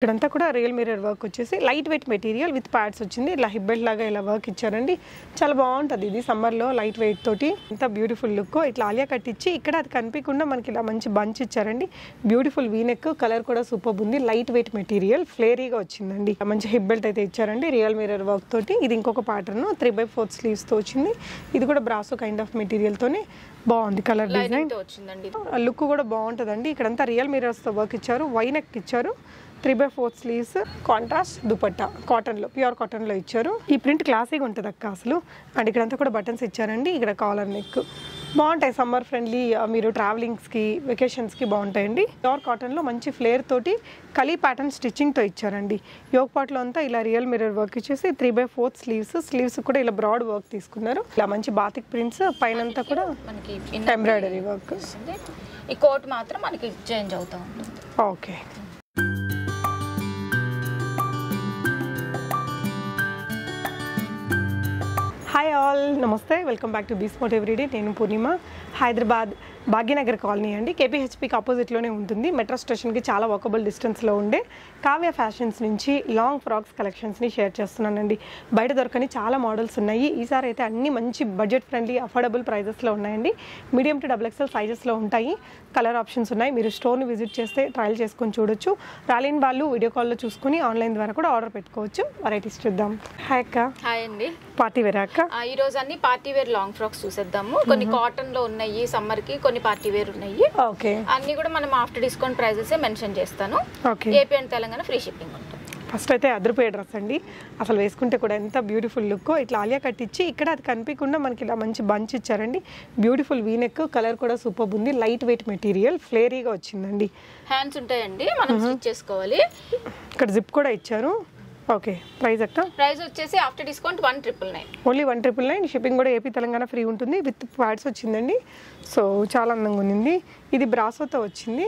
ఇక్కడంతా కూడా real mirror work వచ్చేసి light weight material with pads వచ్చింది. ఇలా హిబ్బెల్ట్ లాగా ఇలా వర్క్ ఇచ్చారండి. చాలా బాగుంటుంది ఇది సమ్మర్లో లైట్ వెయిట్ తోటి. ఎంత బ్యూటిఫుల్ లుక్. ఇట్లా ఆలియా కట్ ఇచ్చి ఇక్కడ అది కనిపించకుండా మనకి ఇలా మంచి బంచ్ ఇచ్చారండి. బ్యూటిఫుల్ వీనెక్ కలర్ కూడా సూపర్ ఉంది. లైట్ వెయిట్ మెటీరియల్ ఫ్లేరీగా వచ్చిందండి. మంచి హిబ్బెల్ట్ అయితే ఇచ్చారండి రియల్ మిర్రర్ వర్క్ తోటి. ఇది ఇంకొక ప్యాటర్న్ త్రీ బై ఫోర్త్ స్లీవ్స్తో వచ్చింది. ఇది కూడా బ్రాసో కైండ్ ఆఫ్ మెటీరియల్ తోనే బాగుంది కలర్ డిజైన్. లుక్ కూడా బాగుంటుందండి. ఇక్కడంతా రియల్ మిరర్స్తో వర్క్ ఇచ్చారు. వైనెక్ ఇచ్చారు. Three by fourth sleeves contrast dupatta కాటన్లో ప్యూర్ కాటన్లో ఇచ్చారు. ఈ ప్రింట్ క్లాసీగా ఉంటుంది అక్క అసలు. అండ్ ఇక్కడంతా కూడా బటన్స్ ఇచ్చారండి ఇక్కడ కాలర్ నెక్. బాగుంటాయి సమ్మర్ ఫ్రెండ్లీ మీరు ట్రావెలింగ్స్కి వెకేషన్స్కి బాగుంటాయండి. ప్యూర్ కాటన్లో మంచి ఫ్లేర్ తోటి కలీ ప్యాటర్న్ స్టిచ్చింగ్తో ఇచ్చారండి. యోగ్ పాట్లో అంతా ఇలా రియల్ మిరర్ వర్క్ ఇచ్చేసి three by fourth sleeves sleeves కూడా ఇలా బ్రాడ్ వర్క్ తీసుకున్నారు. ఇలా మంచి బాతిక్ ప్రింట్స్ పైన కూడా మనకి ఎంబ్రాయిడరీ వర్క్ ఈ కోట్ మాత్రం మనకి చేంజ్ అవుతూ ఉంటుంది. ఓకే హాయ్ ఆల్ నమస్తే. వెల్కమ్ బ్యాక్ టు బీస్పోర్ట్ ఎవ్రీడే నేను పూర్ణిమ. హైదరాబాద్ భాగ్యనగర్ కాలనీ అండి. కేపీహెచ్పికి ఆపోజిట్లోనే ఉంటుంది. మెట్రో స్టేషన్కి చాలా వాకబుల్ డిస్టెన్స్లో ఉండే కావ్య ఫ్యాషన్స్ నుంచి లాంగ్ ఫ్రాక్స్ కలెక్షన్స్ని షేర్ చేస్తున్నానండి. బయట దొరకని చాలా మోడల్స్ ఉన్నాయి. ఈసారి అయితే అన్ని మంచి బడ్జెట్ ఫ్రెండ్లీ అఫోర్డబుల్ ప్రైజెస్లో ఉన్నాయండి. మీడియం టు డబుల్ ఎక్స్ఎల్ సైజెస్లో ఉంటాయి. కలర్ ఆప్షన్స్ ఉన్నాయి. మీరు స్టోర్ని విజిట్ చేస్తే ట్రయల్ చేసుకొని చూడొచ్చు. రాలేని వాళ్ళు వీడియో కాల్లో చూసుకొని ఆన్లైన్ ద్వారా కూడా ఆర్డర్ పెట్టుకోవచ్చు. వెరైటీస్ చూద్దాం. హాయ్ అక్క. హాయ్ అండి. పార్టీ వేరా అక్క? ఈ రోజు అన్ని పార్టీ వేర్ లాంగ్ ఫ్రాక్స్ చూసేద్దాము. కొన్ని కాటన్లో ఉన్నాయి సమ్మర్కి కొన్ని పార్టీ వేర్ ఉన్నాయి. ఓకే. అన్ని కూడా మనం ఆఫ్టర్ డిస్కౌంట్ ప్రైజెస్ మెన్షన్ చేస్తాను. Okay. AP and Telangana free shipping ఉంటుంది. ఫస్ట్ అయితే అదిరిపోయే డ్రెస్ అండి. అసలు వేసుకుంటే కూడా ఎంత బ్యూటిఫుల్ లుక్. ఇట్లా ఆలియా కట్ ఇచ్చి ఇక్కడ అది కనిపించకుండా మనకి ఇలా మంచి బంచ్ ఇచ్చారండి. బ్యూటిఫుల్ వీనెక్ కలర్ కూడా సూపర్ ఉంది. లైట్ వెయిట్ మెటీరియల్ ఫ్లేరీగా వచ్చిందండి. హ్యాండ్స్ ఉంటాయండి మనం స్టిచ్ చేసుకోవాలి. ఇక్కడ జిప్ కూడా ఇచ్చారు. ఓకే ప్రైస్ అక్క. ప్రైస్ వచ్చేసి after discount one triple nine. Only one triple nine. Shipping కూడా ఏపీ తెలంగాణ ఫ్రీ ఉంటుంది. విత్ ప్యాడ్స్ వచ్చిందండి. సో చాలా అందంగా ఉంది ఇది బ్రాసోతో వచ్చింది.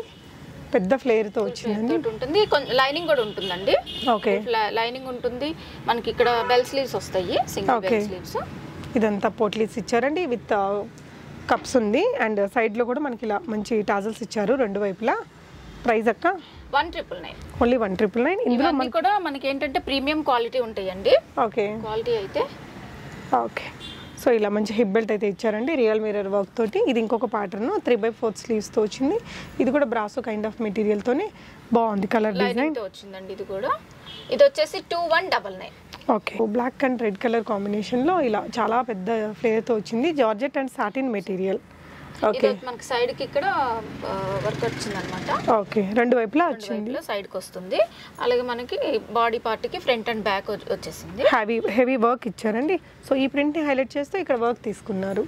పెద్ద ఫ్లేర్తో వచ్చిందండి. ఉంటుంది. లైనింగ్ కూడా ఉంటుందండి. ఓకే. లైనింగ్ ఉంటుంది. మనకి ఇక్కడ బెల్ స్లీవ్స్ వస్తాయి. సింగిల్. Bell sleeves. ఇదంతా పోట్లీస్ ఇచ్చారండి. విత్ కప్స్ ఉంది. అండ్ సైడ్లో కూడా మనకి ఇలా మంచి టాజల్స్ ఇచ్చారు రెండు వైపులా. ప్రైస్ అక్క? One triple nine. Only one triple nine ఇందులో కూడా మనకి ఏంటంటే ప్రీమియం క్వాలిటీ ఉంటాయండి. ఓకే. క్వాలిటీ అయితే ఓకే. సో ఇలా మంచి హిప్ బెల్ట్ అయితే ఇచ్చారండి రియల్ మిరర్ వర్క్ తోటి. ఇది ఇంకొక ప్యాటర్న్ త్రీ బై ఫోర్త్ స్లీవ్స్తో వచ్చింది. ఇది కూడా బ్రాసో కైండ్ ఆఫ్ మెటీరియల్తోనే బాగుంది కలర్ డిజైన్ వచ్చిందండి ఇది కూడా. ఇది వచ్చేసి two one double nine okay. Black and red colour కాంబినేషన్లో ఇలా చాలా పెద్ద ఫ్లేర్తో వచ్చింది. జార్జెట్ అండ్ సాటిన్ మెటీరియల్ మనకి సైడ్కి ఇక్కడ వర్క్ వచ్చింది అనమాట ఓకే. రెండు వైపులా వచ్చింది. సైడ్కి వస్తుంది. అలాగే మనకి బాడీ పార్ట్కి ఫ్రంట్ అండ్ బ్యాక్ వచ్చేసింది. హెవీ హెవీ వర్క్ ఇచ్చారండి. సో ఈ ప్రింట్ని హైలైట్ చేస్తే ఇక్కడ వర్క్ తీసుకున్నారు.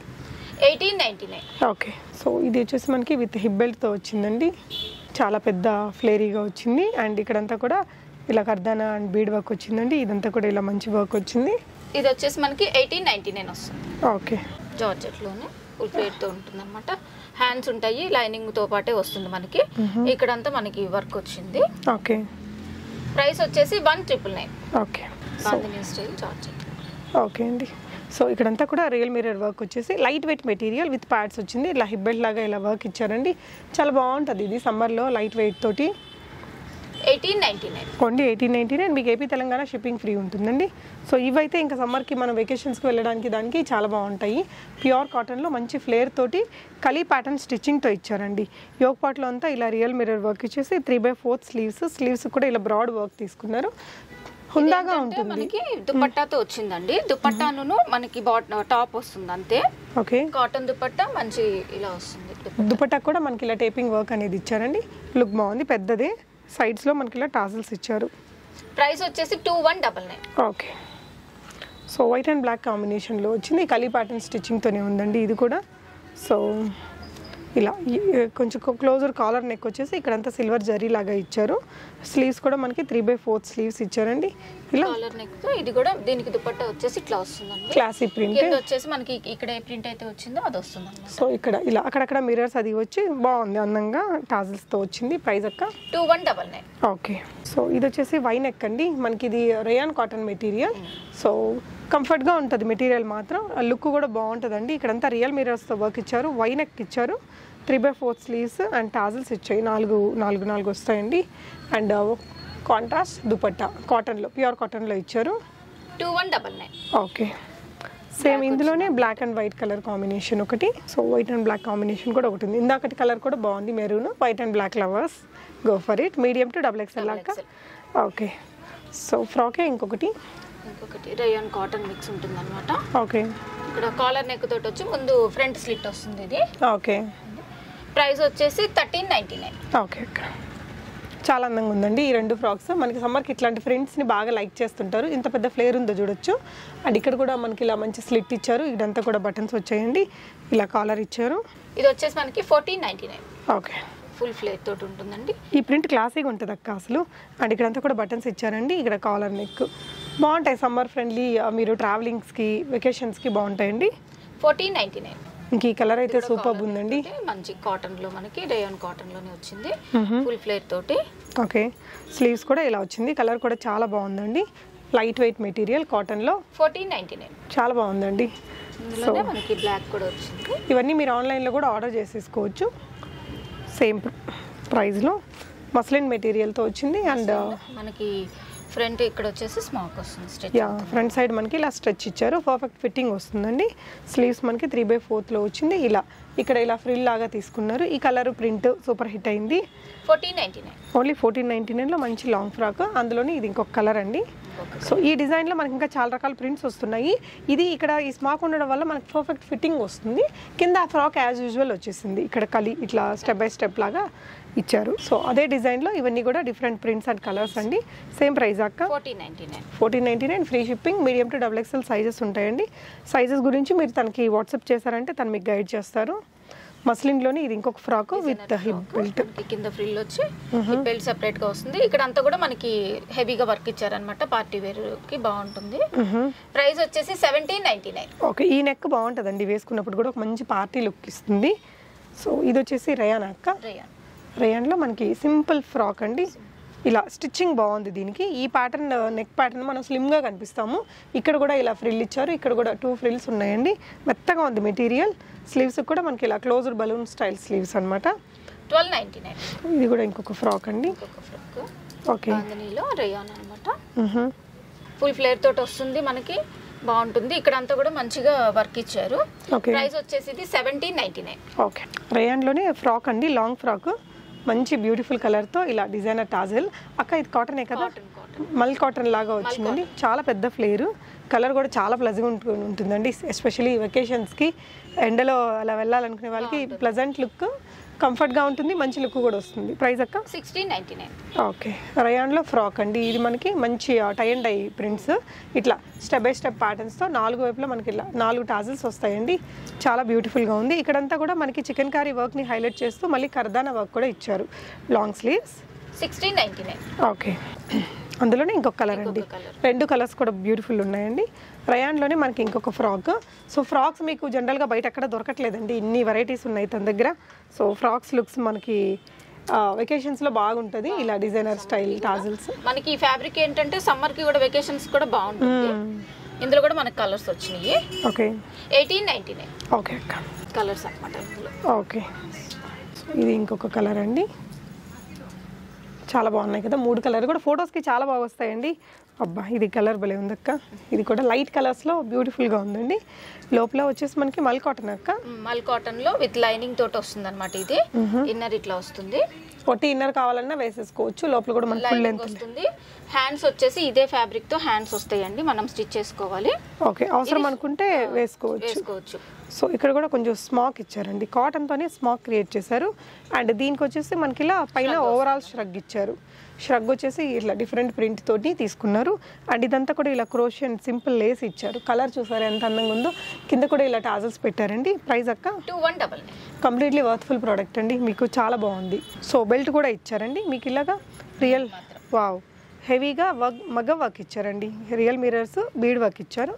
Eighteen ninety nine okay. So ఇది వచ్చేసి మనకి విత్ హిప్ బెల్ట్తో వచ్చిందండి. చాలా పెద్ద ఫ్లేరీగా వచ్చింది. అండ్ ఇక్కడంతా కూడా ఇలా కర్దానా అండ్ బీడ్ వర్క్ వచ్చిందండి. ఇదంతా కూడా ఇలా మంచి వర్క్ వచ్చింది. ఇది వచ్చేసి మనకి ఎయిటీన్ నైన్టీ నైన్ వస్తుంది. ఓకే. జార్జెట్లోనే ఫుల్ ఉంటుంది అనమాట హ్యాండ్స్ ఉంటాయి లైనింగ్తో పాటే వస్తుంది మనకి. ఇక్కడంతా మనకి వర్క్ వచ్చింది. ఓకే. ప్రైస్ వచ్చేసి one triple nine. Okay. Style georgette okay అండి. సో ఇక్కడంతా కూడా రియల్ మిరర్ వర్క్ వచ్చేసి light weight material with pads వచ్చింది. ఇలా హిప్ బెల్ట్ లాగా ఇలా వర్క్ ఇచ్చారండి. చాలా బాగుంటుంది ఇది సమ్మర్లో లైట్ వెయిట్ తోటి. Eighteen ninety nine. Only eighteen ninety nine మీకు ఏపీ తెలంగాణ షిప్పింగ్ ఫ్రీ ఉంటుందండి. సో ఇవైతే ఇంకా సమ్మర్కి మనం వెకేషన్స్కి వెళ్ళడానికి దానికి చాలా బాగుంటాయి. ప్యూర్ కాటన్లో మంచి ఫ్లేర్ తోటి కలీ ప్యాటర్న్ స్టిచ్చింగ్తో ఇచ్చారండి. యోగ్ పాట్లో అంతా ఇలా రియల్ మిరర్ వర్క్ ఇచ్చేసి three by fourth sleeves sleeves కూడా ఇలా బ్రాడ్ వర్క్ తీసుకున్నారు. హుందాగా ఉంటుంది. మనకి దుపట్టాతో వచ్చిందండి. దుపట్టాను మనకి టాప్ వస్తుంది అంతే ఓకే. కాటన్ దుపట్టా మంచి ఇలా వస్తుంది. దుపట్టా కూడా మనకి ఇలా టేపింగ్ వర్క్ అనేది ఇచ్చారండి. లుక్ బాగుంది పెద్దదే. సైడ్స్లో మనకి ఇలా టాజిల్స్ ఇచ్చారు. ప్రైస్ వచ్చేసి two one double nine okay so white and black కాంబినేషన్లో వచ్చింది. కలీ ప్యాటర్న్ స్టిచ్చింగ్తోనే ఉందండి ఇది కూడా. సో ఇలా కొంచెం క్లోజర్ కాలర్ నెక్ వచ్చేసి ఇక్కడంతా సిల్వర్ జరీ లాగా ఇచ్చారు. స్లీవ్స్ కూడా మనకి త్రీ బై ఫోర్త్ స్లీవ్స్ ఇచ్చారండి. ఇలా కాలర్ నెక్తో ఇది కూడా దీనికి దుపట్టా వచ్చేసి ఇట్లా వస్తుందండి. క్లాసీ ప్రింట్ వచ్చేసి మనకి ఇక్కడ ఏ ప్రింట్ అయితే వచ్చిందో అది వస్తుంది సో ఇక్కడ ఇలా అక్కడక్కడ మిరర్స్ అది వచ్చి బాగుంది అందంగా టాజిల్స్తో వచ్చింది. ప్రైస్ అక్క? Two one double nine okay so ఇది వచ్చేసి వై నెక్ అండి. మనకి ఇది రేయాన్ కాటన్ మెటీరియల్ సో కంఫర్ట్గా ఉంటుంది మెటీరియల్ మాత్రం. లుక్ కూడా బాగుంటుందండి. ఇక్కడంతా రియల్ మిరర్స్తో వర్క్ ఇచ్చారు. వై నెక్ ఇచ్చారు. Three by fourth sleeves and tassels ఇచ్చాయి. నాలుగు నాలుగు నాలుగు వస్తాయండి. అండ్ కాంట్రాస్ట్ దుపట్టా కాటన్లో ప్యూర్ కాటన్లో ఇచ్చారు. Two one double nine okay same ఇందులోనే black and white colour combination ఒకటి. So white and black combination కూడా ఒకటి ఉంది. ఇందాకటి కలర్ కూడా బాగుంది maroon. White and black lovers go for it medium to double XL లాగా. ఓకే సో ఫ్రాకే ఇంకొకటి. ఇంకొకటి రేయాన్ కాటన్ మిక్స్ ఉంటుంది అనమాట ఓకే ఇక్కడ కాలర్ నెక్ తోటి వచ్చి ముందు ఫ్రంట్ స్లిట్ వస్తుంది ఇది. ఓకే ప్రైస్ వచ్చేసి thirteen ninety nine okay okay చాలా అందంగా ఉందండి ఈ రెండు ఫ్రాక్స్. మనకి సమ్మర్కి ఇట్లాంటి ఫ్రెండ్స్ని బాగా లైక్ చేస్తుంటారు. ఇంత పెద్ద ఫ్లేర్ ఉందో చూడొచ్చు. అండ్ ఇక్కడ కూడా మనకి ఇలా మంచి స్లిట్ ఇచ్చారు. ఇదంతా కూడా బటన్స్ వచ్చాయండి. ఇలా కాలర్ ఇచ్చారు. ఇది వచ్చేసి మనకి fourteen ninety nine okay full flare తోటి ఉంటుందండి. ఈ ప్రింట్ క్లాసీగా ఉంటుంది అక్క అసలు. అండ్ ఇక్కడంతా కూడా బటన్స్ ఇచ్చారండి. ఇక్కడ కాలర్ నెక్ బాగుంటాయి సమ్మర్ ఫ్రెండ్లీ మీరు ట్రావెలింగ్స్కి వెకేషన్స్కి బాగుంటాయండి? Fourteen ninety nine. ఇంక ఈ కలర్ అయితే సూపర్ ఉందండి. మంచి కాటన్లో మనకి రేయాన్ కాటన్లోనే వచ్చింది ఫుల్ ఫ్లేర్ తోటి. ఓకే. స్లీవ్స్ కూడా ఇలా వచ్చింది. కలర్ కూడా చాలా బాగుందండి. లైట్ వెయిట్ మెటీరియల్ కాటన్లో. Fourteen ninety nine. చాలా బాగుందండి. మనకి బ్లాక్ కూడా వచ్చింది. ఇవన్నీ మీరు ఆన్లైన్లో కూడా ఆర్డర్ చేసేసుకోవచ్చు. సేమ్ ప్రైస్లో మస్లిన్ మెటీరియల్తో వచ్చింది. అండ్ మనకి ఫ్రంట్ ఇక్కడ వచ్చేసి స్మాక్ వస్తుంది స్టిచ్ యా ఫ్రంట్ సైడ్ మనకి ఇలా స్ట్రెచ్ ఇచ్చారు. పర్ఫెక్ట్ ఫిట్టింగ్ వస్తుందండి. స్లీవ్స్ మనకి త్రీ బై ఫోర్త్లో వచ్చింది. ఇలా ఇక్కడ ఇలా ఫ్రిల్ లాగా తీసుకున్నారు. ఈ కలర్ ప్రింట్ సూపర్ హిట్ అయింది. Fourteen ninety nine only fourteen ninety నైన్లో మంచి లాంగ్ ఫ్రాక్ అందులోని ఇది ఇంకొక కలర్ అండి. సో ఈ డిజైన్లో మనకి ఇంకా చాలా రకాల ప్రింట్స్ వస్తున్నాయి. ఇది ఇక్కడ ఈ స్మాక్ ఉండడం వల్ల మనకి పర్ఫెక్ట్ ఫిట్టింగ్ వస్తుంది. కింద ఆ ఫ్రాక్ యాజ్ యూజువల్ వచ్చేసింది. ఇక్కడ కలి ఇట్లా స్టెప్ బై స్టెప్ లాగా ఇచ్చారు. సో అదే డిజైన్లో ఇవన్నీ కూడా డిఫరెంట్ ప్రింట్స్ అండ్ కలర్స్ అండి. సేమ్ ప్రైస్ అక్క. Fourteen ninety nine fourteen ninety nine free shipping medium to double XL sizes ఉంటాయండి. సైజెస్ గురించి మీరు తనకి వాట్సాప్ చేశారంటే తను మీకు గైడ్ చేస్తారు. మస్లిన్లోని ఇది ఇంకొక ఫ్రాక్ విత్ హిప్ బెల్ట్ కింద ఫ్రిల్ వచ్చి హిప్ బెల్ట్ సెపరేట్గా వస్తుంది. ఇక్కడ అంతా కూడా మనకి హెవీగా వర్క్ ఇచ్చారనమాట పార్టీ వేర్కి బాగుంటుంది. ప్రైస్ వచ్చేసి సెవెంటీన్ నైన్టీ నైన్ ఓకే ఈ నెక్ బాగుంటుందండి. వేసుకున్నప్పుడు కూడా ఒక మంచి పార్టీ లుక్ ఇస్తుంది. సో ఇది వచ్చేసి రయాన్ అక్క? రేయాన్ రయాన్లో మనకి సింపుల్ ఫ్రాక్ అండి. ఇలా స్టిచ్చింగ్ బాగుంది దీనికి. ఈ ప్యాటర్న్ నెక్ ప్యాటర్న్ మనం స్లిమ్గా కనిపిస్తాము. ఇక్కడ కూడా ఇలా ఫ్రిల్ ఇచ్చారు. ఇక్కడ కూడా టూ ఫ్రిల్స్ ఉన్నాయండి. మెత్తగా ఉంది మెటీరియల్ స్లీవ్స్ కూడా మనకి ఇలా క్లోజ్డ్ బలూన్ స్టైల్ స్లీవ్స్ అన్నమాట. ట్వెల్వ్ నైన్ ఇది కూడా ఇంకొక ఫ్రాక్ అండి. ఓకే. రేయాన్ అనమాట. ఫుల్ ఫ్లేర్ తోటి వస్తుంది మనకి. బాగుంటుంది. ఇక్కడ అంతా కూడా మంచిగా వర్క్ ఇచ్చారు. ఓకే. ప్రైస్ వచ్చేసి సెవెంటీన్ నైన్టీ నైన్ ఓకే. రేయాన్లోనే ఫ్రాక్ అండి. లాంగ్ ఫ్రాక్ మంచి బ్యూటిఫుల్ కలర్తో ఇలా డిజైనర్ టాజిల్ అక్క ఇది కాటనే కదా? మల్ కాటన్ లాగా వచ్చిందండి. చాలా పెద్ద ఫ్లేరు. కలర్ కూడా చాలా ప్లజ్గా ఉంటు ఉంటుందండి. ఎస్పెషలీ వెకేషన్స్కి ఎండలో అలా వెళ్ళాలనుకునే వాళ్ళకి ప్లజెంట్ లుక్ కంఫర్ట్గా ఉంటుంది మంచి లుక్ కూడా వస్తుంది. ప్రైస్ అక్క? Sixteen ninety nine okay. రయాన్లో frock అండి. ఇది మనకి మంచి టై అండ్ డై ప్రింట్స్ ఇట్లా స్టెప్ బై స్టెప్ ప్యాటర్న్స్తో నాలుగు వైపులా మనకి ఇలా నాలుగు టాజిల్స్ వస్తాయండి. చాలా బ్యూటిఫుల్గా ఉంది. ఇక్కడంతా కూడా మనకి చికెన్ కారీ వర్క్ని హైలైట్ చేస్తూ మళ్ళీ కర్దానా వర్క్ కూడా ఇచ్చారు. Long sleeves sixteen ninety nine. Okay. అందులోనే ఇంకొక కలర్ అండి. రెండు కలర్స్ కూడా బ్యూటిఫుల్ ఉన్నాయండి. రయాన్లోనే మనకి ఇంకొక ఫ్రాక్ సో ఫ్రాక్స్ మీకు జనరల్గా బయట ఎక్కడ దొరకట్లేదండి. ఇన్ని వెరైటీస్ ఉన్నాయి తన దగ్గర. సో ఫ్రాక్స్ లుక్స్ మనకి వెకేషన్స్లో బాగుంటుంది. ఇలా డిజైనర్ స్టైల్ టాజిల్స్ మనకి ఈ ఫ్యాబ్రిక్ ఏంటంటే సమ్మర్కి కూడా వెకేషన్స్ కూడా బాగుంటుంది. ఇందులో కూడా మనకి కలర్స్ వచ్చినాయి. Okay. Eighteen ninety nine. Okay colours అనమాట ఓకే. ఇది ఇంకొక కలర్ అండి. చాలా బాగున్నాయి కదా. మూడు కలర్ కూడా. ఫొటోస్కి చాలా బాగా వస్తాయండి. అబ్బా ఇది కలర్ భలే ఉంది అక్క ఇది కూడా లైట్ కలర్స్లో బ్యూటిఫుల్గా ఉందండి. లోపల వచ్చేసి మనకి మల్ కాటన్ అక్క. మల్ కాటన్లో విత్ లైనింగ్ తోటి వస్తుంది అనమాట ఇది ఇన్నర్ ఇట్లా వస్తుంది. పొట్టి ఇన్నర్ కావాలన్నా వేసేసుకోవచ్చు. లోపల కూడా మనకి ఫుల్ లెంత్ వస్తుంది. హ్యాండ్స్ వచ్చేసి ఇదే ఫ్యాబ్రిక్తో హ్యాండ్స్ వస్తాయండి. మనం స్టిచ్ చేసుకోవాలి. ఓకే అవసరం అనుకుంటే వేసుకోవచ్చు. వేసుకోవచ్చు. సో ఇక్కడ కూడా కొంచెం స్మాక్ ఇచ్చారండి. కాటన్తోనే స్మాక్ క్రియేట్ చేశారు. అండ్ దీనికి వచ్చేసి మనకి ఇలా పైన ఓవరాల్ ష్రగ్ ఇచ్చారు. ష్రగ్ వచ్చేసి ఇట్లా డిఫరెంట్ ప్రింట్ తోటి తీసుకున్నారు. అండ్ ఇదంతా కూడా ఇలా క్రోషియన్ సింపుల్ లేస్ ఇచ్చారు. కలర్ చూసారు ఎంత అందంగా ఉందో? కింద కూడా ఇలా టాజల్స్ పెట్టారండి. ప్రైస్ అక్క? Two one double completely worthful product అండి. మీకు చాలా బాగుంది. సో బెల్ట్ కూడా ఇచ్చారండి. మీకు ఇలాగా రియల్ వావ్. హెవీగా వర్క్ మగ్గ వర్క్ ఇచ్చారండి. రియల్ మిరర్స్ బీడ్ వర్క్ ఇచ్చారు.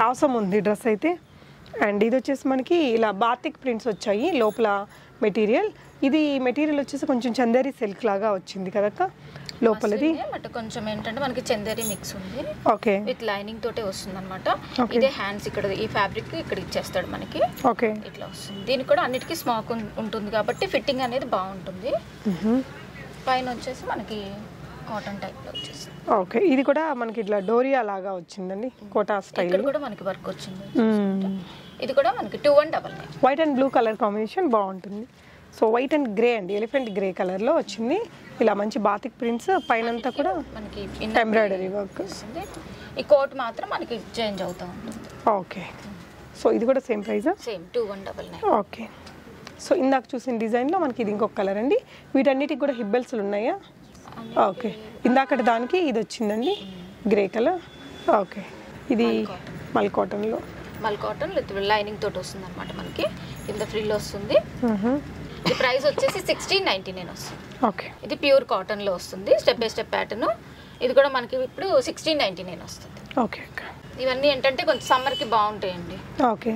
అవసరం ఉంది డ్రెస్ అయితే. అండ్ ఇది వచ్చేసి మనకి ఇలా బాతిక్ ప్రింట్స్ వచ్చాయి లోపల మెటీరియల్. ఇది మెటీరియల్ వచ్చేసి కొంచెం చందేరి సిల్క్ లాగా వచ్చింది కదక్క లోపలది? బట్ కొంచెం ఏంటంటే మనకి చందేరి మిక్స్ ఉంది. ఓకే. విత్ లైనింగ్ తోటే వస్తుంది అనమాట. ఇదే హ్యాండ్స్ ఇక్కడ ఈ ఫ్యాబ్రిక్ ఇక్కడ ఇచ్చేస్తాడు మనకి. ఓకే. ఇట్లా వస్తుంది. దీనికి కూడా అన్నిటికీ స్మాక్ ఉంటుంది కాబట్టి ఫిట్టింగ్ అనేది బాగుంటుంది. పైన వచ్చేసి మనకి కాటన్ టైప్లో వచ్చేసింది ఓకే. ఇది కూడా మనకి ఇట్లా డోరియా లాగా వచ్చిందండి? కోటా స్టైల్. ఇక్కడ కూడా మనకి వర్క్ వచ్చింది. ఇది కూడా మనకి two one double white and blue colour combination బాగుంటుంది. సో వైట్ అండ్ గ్రే అండి. ఎలిఫెంట్ గ్రే కలర్లో వచ్చింది. ఇలా మంచి బాతిక్ ప్రింట్స్ పైనంతా కూడా మనకి ఎంబ్రాయిడరీ వర్క్. ఈ కోట్ మాత్రం మనకి చేంజ్ అవుతూ ఉంటుంది. ఓకే. సో ఇది కూడా same ప్రైజా same two one double nine. Okay. So ఇందాక చూసిన డిజైన్లో మనకి ఇది ఇంకొక కలర్ అండి. వీటన్నిటికి కూడా హిబ్బెల్స్లు ఉన్నాయా? ఓకే. ఇందాకటి దానికి ఇది వచ్చిందండి. Grey colour. ఓకే. ఇది మల్ కాటన్లో. మల్ కాటన్ లైనింగ్ తోటి వస్తుంది అనమాట మనకి. కింద ఫ్రిల్ వస్తుంది. ఇది ప్రైస్ వచ్చేసి సిక్స్టీన్ నైన్టీ నైన్ వస్తుంది. ఓకే. ఇది ప్యూర్ కాటన్లో వస్తుంది. Step by step pattern. ఇది కూడా మనకి ఇప్పుడు సిక్స్టీన్ నైన్టీ నైన్ వస్తుంది. ఓకే ఇవన్నీ ఏంటంటే కొంచెం సమ్మర్కి బాగుంటాయండి. ఓకే.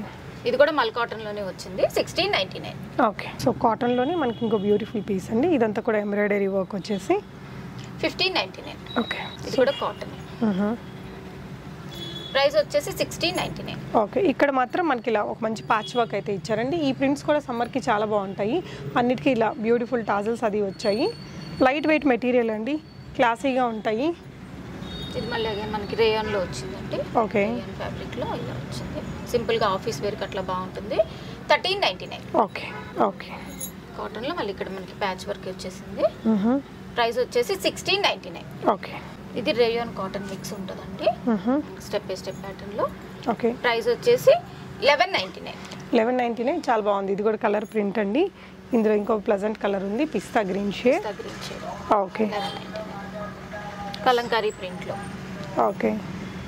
ఇది కూడా మల్ కాటన్లోనే వచ్చింది sixteen ninety nine okay. So కాటన్లోనే మనకి ఇంకో బ్యూటిఫుల్ పీస్ అండి. ఇదంతా కూడా ఎంబ్రాయిడరీ వర్క్ వచ్చేసి ఫిఫ్టీన్ నైన్టీ నైన్ ఓకే. ఇది కూడా కాటన్. ప్రైస్ వచ్చేసి సిక్స్టీన్ నైన్టీ నైన్ ఓకే ఇక్కడ మాత్రం మనకి ఇలా ఒక మంచి ప్యాచ్ వర్క్ అయితే ఇచ్చారండి. ఈ ప్రింట్స్ కూడా సమ్మర్కి చాలా బాగుంటాయి. అన్నిటికీ ఇలా బ్యూటిఫుల్ టాజల్స్ అది వచ్చాయి. లైట్ వెయిట్ మెటీరియల్ అండి. క్లాసీగా ఉంటాయి. ఇది మళ్ళీ మనకి రేయాన్లో వచ్చిందండి. ఓకే రేయాన్ ఫ్యాబ్రిక్లో ఇలా వచ్చింది. సింపుల్గా ఆఫీస్ వేర్కి అట్లా బాగుంటుంది. Thirteen ninety nine okay okay కాటన్లో మళ్ళీ ఇక్కడ మనకి ప్యాచ్ వర్క్ వచ్చేసింది. ప్రైస్ వచ్చేసి సిక్స్టీన్ నైన్టీ నైన్ ఓకే ఇది రేయాన్ కాటన్ మిక్స్ ఉంటుందండి. స్టెప్ బై స్టెప్ ప్యాటర్న్లో. ఓకే. ప్రైస్ వచ్చేసి eleven ninety nine eleven ninety nine చాలా బాగుంది. ఇది కూడా కలర్ ప్రింట్ అండి. ఇందులో ఇంకో ప్లజెంట్ కలర్ ఉంది పిస్తా green shade green shade okay. Kalamkari ప్రింట్లో. ఓకే.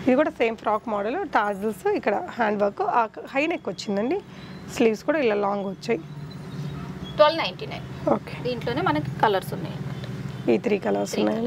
ఇది కూడా సేమ్ ఫ్రాక్ మోడల్ టాజిల్స్ ఇక్కడ హ్యాండ్ వర్క్ హై నెక్ వచ్చిందండి. స్లీవ్స్ కూడా ఇలా లాంగ్ వచ్చాయి. Twelve ninety nine okay. దీంట్లోనే మనకి కలర్స్ ఉన్నాయి ఈ త్రీ కలర్స్ ఉన్నాయి.